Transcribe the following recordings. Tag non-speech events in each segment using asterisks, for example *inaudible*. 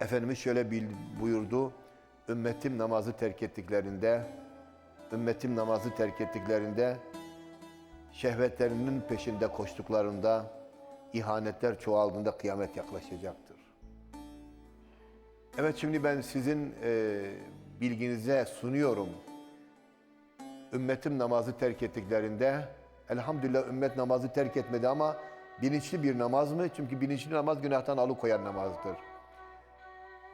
Efendimiz şöyle buyurdu. Ümmetim namazı terk ettiklerinde, ümmetim namazı terk ettiklerinde, şehvetlerinin peşinde koştuklarında, ihanetler çoğaldığında kıyamet yaklaşacaktır. Evet şimdi ben sizin e, bilginize sunuyorum. Ümmetim namazı terk ettiklerinde, elhamdülillah ümmet namazı terk etmedi ama bilinçli bir namaz mı? Çünkü bilinçli namaz günahtan alıkoyan namazdır.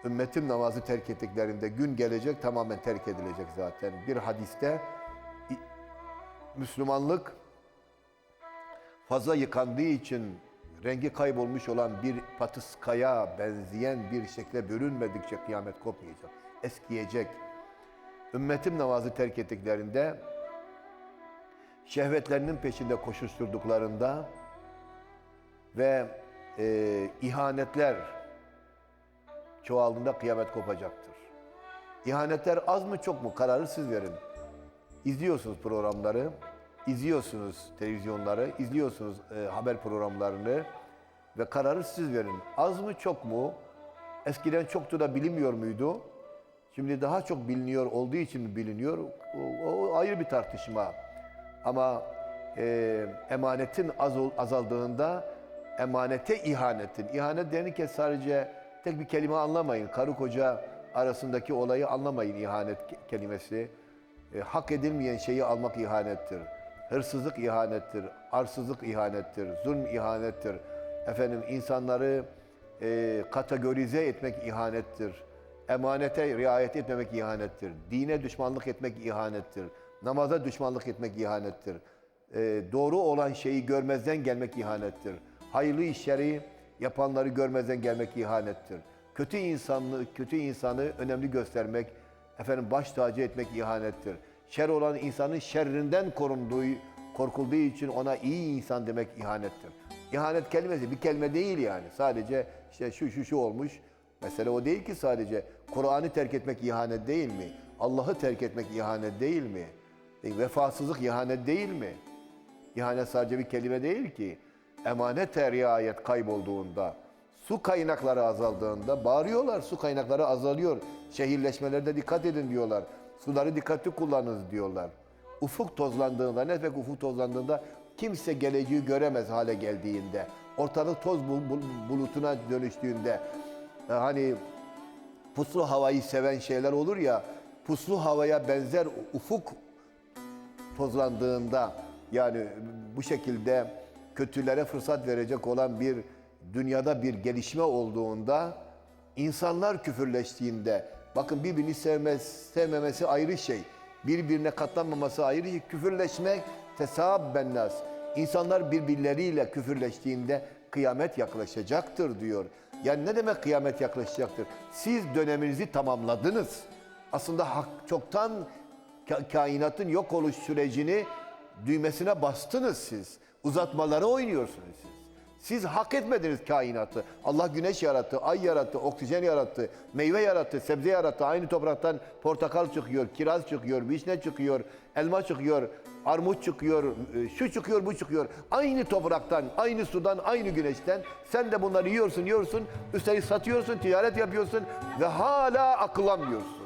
Ümmetim namazı terk ettiklerinde gün gelecek tamamen terk edilecek zaten. Bir hadiste Müslümanlık fazla yıkandığı için rengi kaybolmuş olan bir patiskaya benzeyen bir şekle bölünmedikçe kıyamet kopmayacak. Eskiyecek. Ümmetim namazı terk ettiklerinde şehvetlerinin peşinde koşuşturduklarında ve e, ihanetler çoğaldığında kıyamet kopacaktır. İhanetler az mı çok mu kararı siz verin. İzliyorsunuz programları, izliyorsunuz televizyonları, izliyorsunuz e, haber programlarını ve kararı siz verin. Az mı çok mu? Eskiden çoktu da bilinmiyor muydu? Şimdi daha çok biliniyor olduğu için mi biliniyor? O, o ayrı bir tartışma. Ama e, emanetin az, azaldığında emanete ihanetin. İhanet denirken sadece tek bir kelime anlamayın. Karı koca arasındaki olayı anlamayın ihanet ke- kelimesi. E, hak edilmeyen şeyi almak ihanettir. Hırsızlık ihanettir. Arsızlık ihanettir. Zulm ihanettir. Efendim insanları e, kategorize etmek ihanettir. Emanete riayet etmemek ihanettir. Dine düşmanlık etmek ihanettir. Namaza düşmanlık etmek ihanettir. E, doğru olan şeyi görmezden gelmek ihanettir. Hayırlı işleri yapanları görmezden gelmek ihanettir. Kötü insanlı, kötü insanı önemli göstermek, efendim baş tacı etmek ihanettir. Şer olan insanın şerrinden korunduğu, korkulduğu için ona iyi insan demek ihanettir. İhanet kelimesi bir kelime değil yani. Sadece işte şu şu şu olmuş. Mesele o değil ki sadece. Kur'an'ı terk etmek ihanet değil mi? Allah'ı terk etmek ihanet değil mi? Vefasızlık ihanet değil mi? İhanet sadece bir kelime değil ki. Emanete riayet kaybolduğunda, su kaynakları azaldığında bağırıyorlar su kaynakları azalıyor. Şehirleşmelerde dikkat edin diyorlar. Suları dikkatli kullanınız diyorlar. Ufuk tozlandığında, ne demek ufuk tozlandığında? Kimse geleceği göremez hale geldiğinde. Ortalık toz bul- bul- bulutuna dönüştüğünde. e, Hani puslu havayı seven şeyler olur ya, puslu havaya benzer ufuk tozlandığında yani bu şekilde kötülere fırsat verecek olan bir dünyada bir gelişme olduğunda insanlar küfürleştiğinde bakın birbirini sevmez, sevmemesi ayrı şey. Birbirine katlanmaması ayrı şey. Küfürleşmek tesabben nas. İnsanlar birbirleriyle küfürleştiğinde kıyamet yaklaşacaktır diyor. Yani ne demek kıyamet yaklaşacaktır? Siz döneminizi tamamladınız. Aslında hak, çoktan ka- kainatın yok oluş sürecini düğmesine bastınız siz. Uzatmaları oynuyorsunuz siz. Siz hak etmediniz kainatı. Allah güneş yarattı, ay yarattı, oksijen yarattı, meyve yarattı, sebze yarattı. Aynı topraktan portakal çıkıyor, kiraz çıkıyor, vişne çıkıyor, elma çıkıyor, armut çıkıyor, e, şu çıkıyor, bu çıkıyor. Aynı topraktan, aynı sudan, aynı güneşten sen de bunları yiyorsun, yiyorsun, üstelik satıyorsun, ticaret yapıyorsun ve hala akıllanmıyorsun.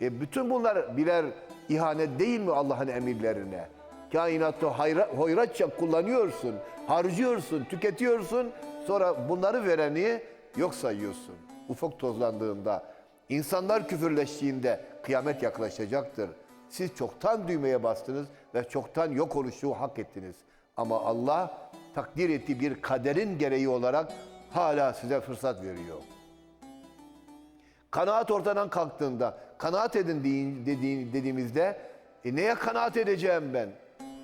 E bütün bunlar birer ihanet değil mi Allah'ın emirlerine? Kainatta hayra, hoyratça kullanıyorsun, harcıyorsun, tüketiyorsun. Sonra bunları vereni yok sayıyorsun. Ufuk tozlandığında, insanlar küfürleştiğinde kıyamet yaklaşacaktır. Siz çoktan düğmeye bastınız ve çoktan yok oluşu hak ettiniz. Ama Allah takdir ettiği bir kaderin gereği olarak hala size fırsat veriyor. Kanaat ortadan kalktığında, kanaat edin dediğimizde e neye kanaat edeceğim ben?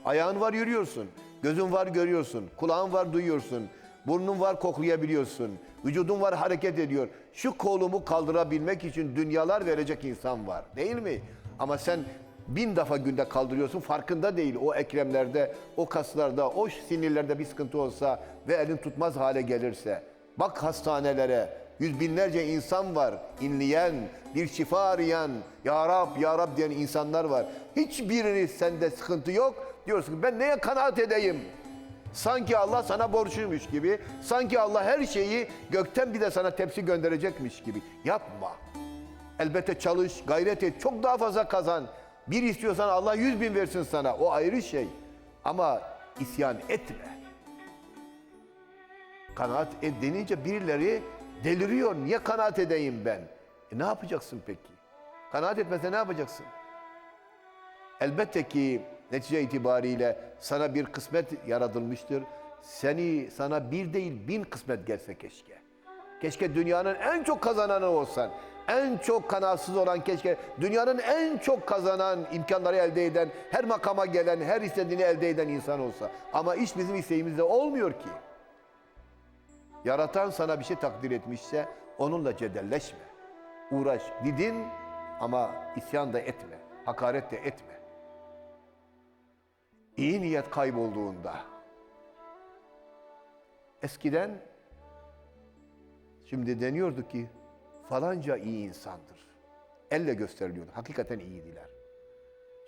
Ayağın var yürüyorsun, gözün var görüyorsun, kulağın var duyuyorsun, burnun var koklayabiliyorsun, vücudun var hareket ediyor. Şu kolumu kaldırabilmek için dünyalar verecek insan var değil mi? Ama sen bin defa günde kaldırıyorsun farkında değil. O ekremlerde, o kaslarda, o sinirlerde bir sıkıntı olsa ve elin tutmaz hale gelirse. Bak hastanelere, yüz binlerce insan var inleyen, bir şifa arayan, Ya Rab, Ya Rab diyen insanlar var. Hiçbirini sende sıkıntı yok. Diyorsun ki ben neye kanaat edeyim? Sanki Allah sana borçluymuş gibi. Sanki Allah her şeyi gökten bir de sana tepsi gönderecekmiş gibi. Yapma. Elbette çalış, gayret et. Çok daha fazla kazan. Bir istiyorsan Allah yüz bin versin sana. O ayrı şey. Ama isyan etme. Kanaat et denince birileri deliriyor. Niye kanaat edeyim ben? E ne yapacaksın peki? Kanaat etmese ne yapacaksın? Elbette ki netice itibariyle sana bir kısmet yaratılmıştır. Seni sana bir değil bin kısmet gelse keşke. Keşke dünyanın en çok kazananı olsan. En çok kanaatsız olan keşke dünyanın en çok kazanan, imkanları elde eden, her makama gelen, her istediğini elde eden insan olsa. Ama iş bizim isteğimizde olmuyor ki. Yaratan sana bir şey takdir etmişse onunla cedelleşme. Uğraş, didin ama isyan da etme, hakaret de etme. İyi niyet kaybolduğunda eskiden şimdi deniyordu ki falanca iyi insandır. Elle gösteriliyordu. Hakikaten iyiydiler.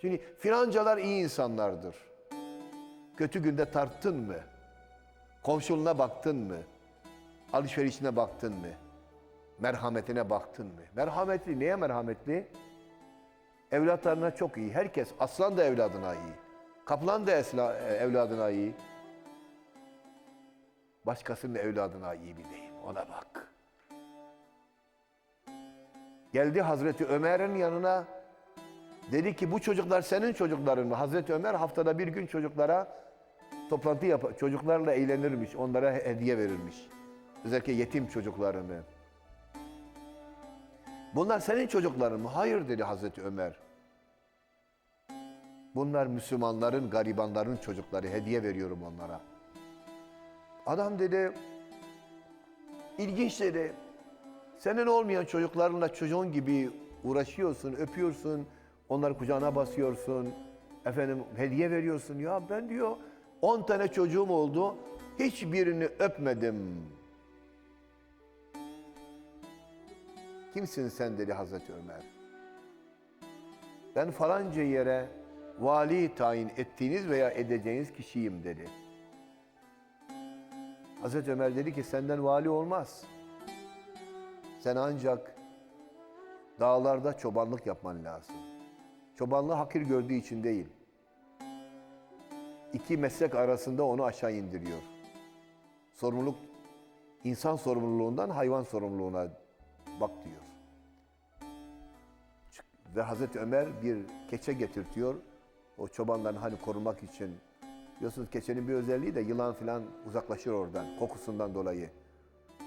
Şimdi filancalar iyi insanlardır. Kötü günde tarttın mı? Komşuluğuna baktın mı? Alışverişine baktın mı? Merhametine baktın mı? Merhametli, neye merhametli? Evlatlarına çok iyi. Herkes, aslan da evladına iyi. Kaplan da esla, e, evladına iyi. Başkasının evladına iyi bir değil. Ona bak. Geldi Hazreti Ömer'in yanına. Dedi ki bu çocuklar senin çocukların mı? Hazreti Ömer haftada bir gün çocuklara toplantı yap çocuklarla eğlenirmiş. Onlara hediye verirmiş. Özellikle yetim çocuklarını. Bunlar senin çocukların mı? Hayır dedi Hazreti Ömer. Bunlar Müslümanların, garibanların çocukları. Hediye veriyorum onlara. Adam dedi, ilginç dedi. Senin olmayan çocuklarınla çocuğun gibi uğraşıyorsun, öpüyorsun, onları kucağına basıyorsun, efendim hediye veriyorsun. Ya ben diyor 10 tane çocuğum oldu, hiçbirini öpmedim. Kimsin sen dedi Hazreti Ömer. Ben falanca yere vali tayin ettiğiniz veya edeceğiniz kişiyim dedi. Hazreti Ömer dedi ki senden vali olmaz. Sen ancak dağlarda çobanlık yapman lazım. Çobanlığı hakir gördüğü için değil. İki meslek arasında onu aşağı indiriyor. Sorumluluk insan sorumluluğundan hayvan sorumluluğuna bak diyor. Ve Hazreti Ömer bir keçe getirtiyor. O çobanların hani korumak için. Biliyorsunuz keçenin bir özelliği de yılan falan uzaklaşır oradan kokusundan dolayı.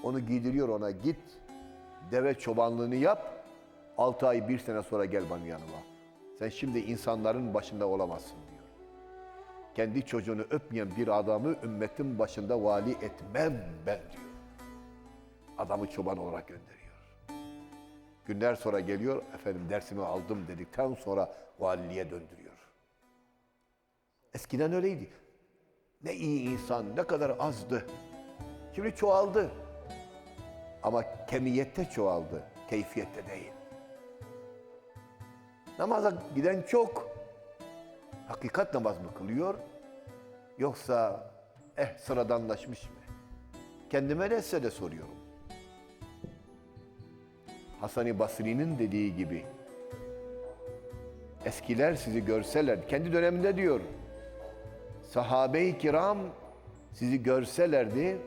Onu giydiriyor ona git deve çobanlığını yap. Altı ay bir sene sonra gel benim yanıma. Sen şimdi insanların başında olamazsın diyor. Kendi çocuğunu öpmeyen bir adamı ümmetin başında vali etmem ben diyor. Adamı çoban olarak gönderiyor. Günler sonra geliyor, efendim dersimi aldım dedikten sonra valiliğe döndürüyor. Eskiden öyleydi. Ne iyi insan, ne kadar azdı. Şimdi çoğaldı. Ama kemiyette çoğaldı, keyfiyette değil. Namaza giden çok. Hakikat namaz mı kılıyor? Yoksa eh sıradanlaşmış mı? Kendime de size de soruyorum. Hasan-ı Basri'nin dediği gibi eskiler sizi görseler, kendi döneminde diyor, sahabe-i kiram sizi görselerdi,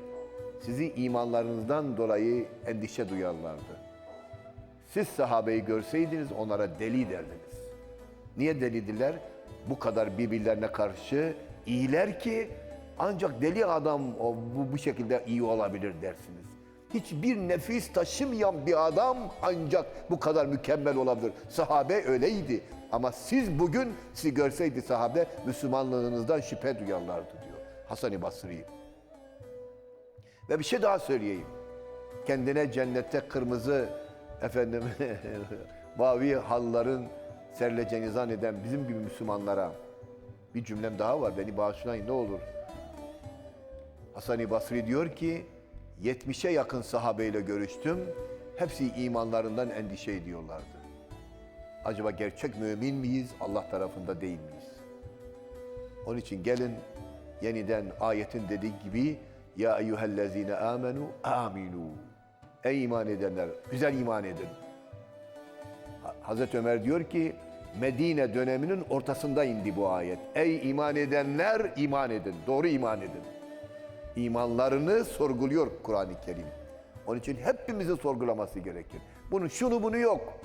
sizi imanlarınızdan dolayı endişe duyarlardı. Siz sahabeyi görseydiniz onlara deli derdiniz. Niye delidiler? Bu kadar birbirlerine karşı iyiler ki ancak deli adam o, bu, bu şekilde iyi olabilir dersiniz. Hiçbir nefis taşımayan bir adam ancak bu kadar mükemmel olabilir. Sahabe öyleydi. Ama siz bugün sizi görseydi sahabe Müslümanlığınızdan şüphe duyarlardı diyor Hasan-ı Basri. Ve bir şey daha söyleyeyim. Kendine cennette kırmızı efendim *laughs* mavi halıların serileceğini zanneden bizim gibi Müslümanlara bir cümlem daha var. Beni bağışlayın ne olur. Hasan-ı Basri diyor ki 70'e yakın sahabeyle görüştüm. Hepsi imanlarından endişe ediyorlardı. Acaba gerçek mümin miyiz? Allah tarafında değil miyiz? Onun için gelin yeniden ayetin dediği gibi ya eyyühellezine amenu aminu. Ey iman edenler güzel iman edin. Ha- Hazreti Ömer diyor ki Medine döneminin ortasında indi bu ayet. Ey iman edenler iman edin. Doğru iman edin. İmanlarını sorguluyor Kur'an-ı Kerim. Onun için hepimizin sorgulaması gerekir. Bunun şunu bunu yok.